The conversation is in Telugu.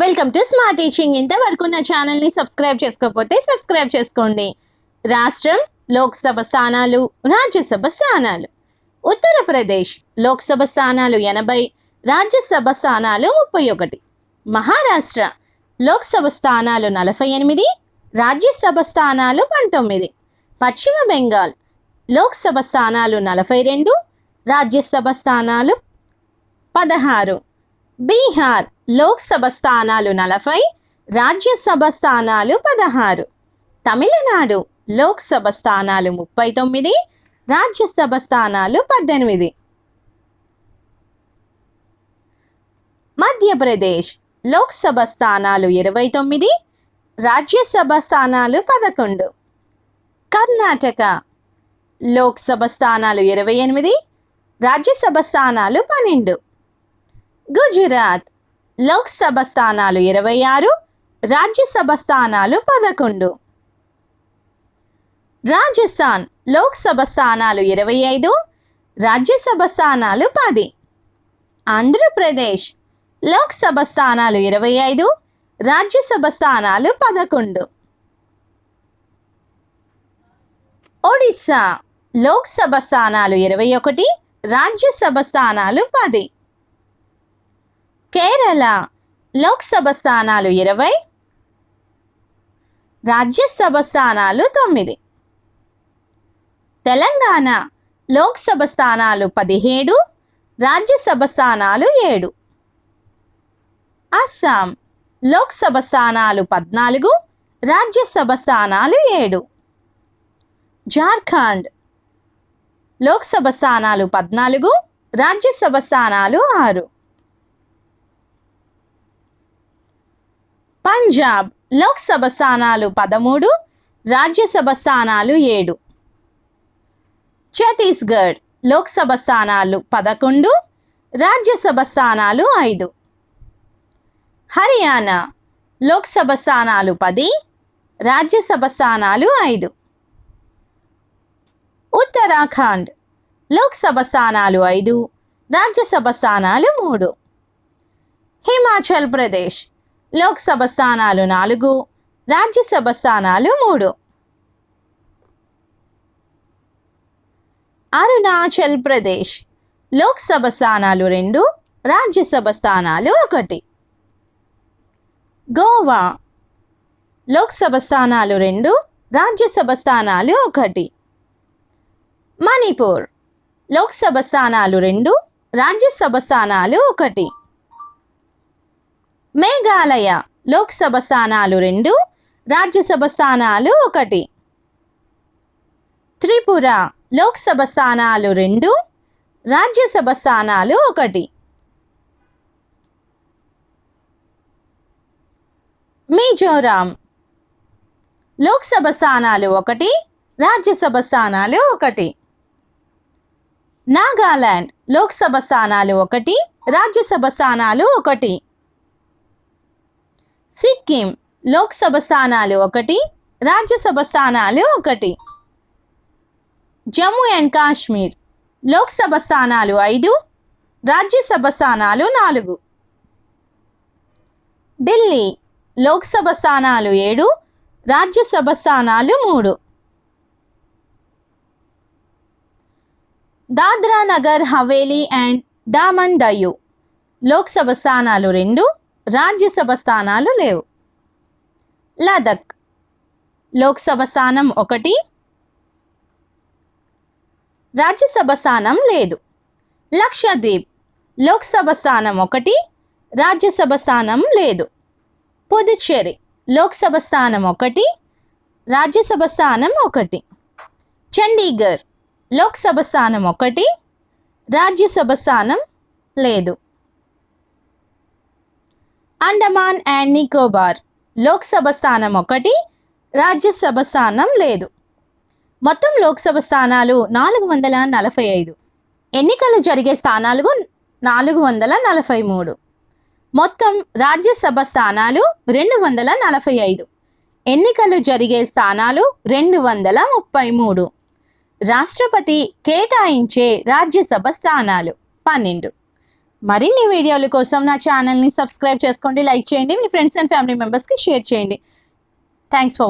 వెల్కమ్ టు స్మార్ట్ టీచింగ్ ఇంతవరకు నా ఛానల్ని సబ్స్క్రైబ్ చేసుకోకపోతే సబ్స్క్రైబ్ చేసుకోండి. రాష్ట్రం లోక్సభ స్థానాలు రాజ్యసభ స్థానాలు. ఉత్తరప్రదేశ్ లోక్సభ స్థానాలు ఎనభై రాజ్యసభ స్థానాలు ముప్పై ఒకటి. మహారాష్ట్ర లోక్సభ స్థానాలు నలభై ఎనిమిది రాజ్యసభ స్థానాలు పంతొమ్మిది. పశ్చిమ బెంగాల్ లోక్సభ స్థానాలు నలభై రెండు రాజ్యసభ స్థానాలు పదహారు. బీహార్ లోక్సభ స్థానాలు నలభై రాజ్యసభ స్థానాలు పదహారు. తమిళనాడు లోక్సభ స్థానాలు ముప్పై తొమ్మిది రాజ్యసభ స్థానాలు పద్దెనిమిది. మధ్యప్రదేశ్ లోక్సభ స్థానాలు ఇరవై తొమ్మిది రాజ్యసభ స్థానాలు పదకొండు. కర్ణాటక లోక్సభ స్థానాలు ఇరవై ఎనిమిది రాజ్యసభ స్థానాలు పన్నెండు. గుజరాత్ లోక్సభ స్థానాలు ఇరవై ఆరు రాజ్యసభ స్థానాలు పదకొండు. రాజస్థాన్ లోక్సభ స్థానాలు ఇరవై ఐదు రాజ్యసభ స్థానాలు పది. ఆంధ్రప్రదేశ్ లోక్సభ స్థానాలు ఇరవై ఐదు రాజ్యసభ స్థానాలు పదకొండు. ఒడిస్సా లోక్సభ స్థానాలు ఇరవై ఒకటి రాజ్యసభ స్థానాలు పది. కేరళ లోక్సభ స్థానాలు ఇరవై రాజ్యసభ స్థానాలు తొమ్మిది. తెలంగాణ లోక్సభ స్థానాలు పదిహేడు రాజ్యసభ స్థానాలు ఏడు. అస్సాం లోక్సభ స్థానాలు పద్నాలుగు రాజ్యసభ స్థానాలు ఏడు. జార్ఖండ్ లోక్సభ స్థానాలు పద్నాలుగు రాజ్యసభ స్థానాలు ఆరు. పంజాబ్ లోక్సభ స్థానాలు పదమూడు రాజ్యసభ స్థానాలు ఏడు. ఛత్తీస్గఢ్ లోక్సభ స్థానాలు పదకొండు రాజ్యసభ స్థానాలు ఐదు. హర్యానా లోక్సభ స్థానాలు పది రాజ్యసభ స్థానాలు ఐదు. ఉత్తరాఖండ్ లోక్సభ స్థానాలు ఐదు రాజ్యసభ స్థానాలు మూడు. హిమాచల్ ప్రదేశ్ లోక్సభ స్థానాలు నాలుగు రాజ్యసభ స్థానాలు మూడు. అరుణాచల్ ప్రదేశ్ లోక్సభ స్థానాలు రెండు రాజ్యసభ స్థానాలు ఒకటి. గోవా లోక్సభ స్థానాలు రెండు రాజ్యసభ స్థానాలు ఒకటి. మణిపూర్ లోక్సభ స్థానాలు రెండు రాజ్యసభ స్థానాలు ఒకటి. మేఘాలయ లోక్సభ స్థానాలు రెండు రాజ్యసభ స్థానాలు ఒకటి. త్రిపుర లోక్సభ స్థానాలు రెండు రాజ్యసభ స్థానాలు ఒకటి. మిజోరాం లోక్సభ స్థానాలు ఒకటి రాజ్యసభ స్థానాలు ఒకటి. నాగాలాండ్ లోక్సభ స్థానాలు ఒకటి రాజ్యసభ స్థానాలు ఒకటి. సిక్కిం లోక్సభ స్థానాలు ఒకటి రాజ్యసభ స్థానాలు ఒకటి. జమ్మూ అండ్ కాశ్మీర్ లోక్సభ స్థానాలు ఐదు రాజ్యసభ స్థానాలు నాలుగు. ఢిల్లీ లోక్సభ స్థానాలు ఏడు రాజ్యసభ స్థానాలు మూడు. దాద్రా నగర్ హవేలీ అండ్ డామన్ డయు లోక్సభ స్థానాలు రెండు రాజ్యసభ స్థానాలు లేవు. లదక్ లోక్సభ స్థానం ఒకటి రాజ్యసభ స్థానం లేదు. లక్షద్వీప్ లోక్సభ స్థానం ఒకటి రాజ్యసభ స్థానం లేదు. పుదుచ్చేరి లోక్సభ స్థానం ఒకటి రాజ్యసభ స్థానం ఒకటి. చండీగఢ్ లోక్సభ స్థానం ఒకటి రాజ్యసభ స్థానం లేదు. అండమాన్ అండ్ నికోబార్ లోక్సభ స్థానం ఒకటి రాజ్యసభ స్థానం లేదు. మొత్తం లోక్సభ స్థానాలు నాలుగు వందల నలభై ఐదు. ఎన్నికలు జరిగే స్థానాలు నాలుగు వందల నలభై మూడు. మొత్తం రాజ్యసభ స్థానాలు రెండు వందల నలభై ఐదు. ఎన్నికలు జరిగే స్థానాలు రెండు వందల ముప్పై మూడు. రాష్ట్రపతి కేటాయించే రాజ్యసభ స్థానాలు పన్నెండు. మరిన్ని వీడియోల కోసం నా ఛానల్ని సబ్స్క్రైబ్ చేసుకోండి లైక్ చేయండి మీ ఫ్రెండ్స్ అండ్ ఫ్యామిలీ మెంబర్స్కి షేర్ చేయండి. Thanks for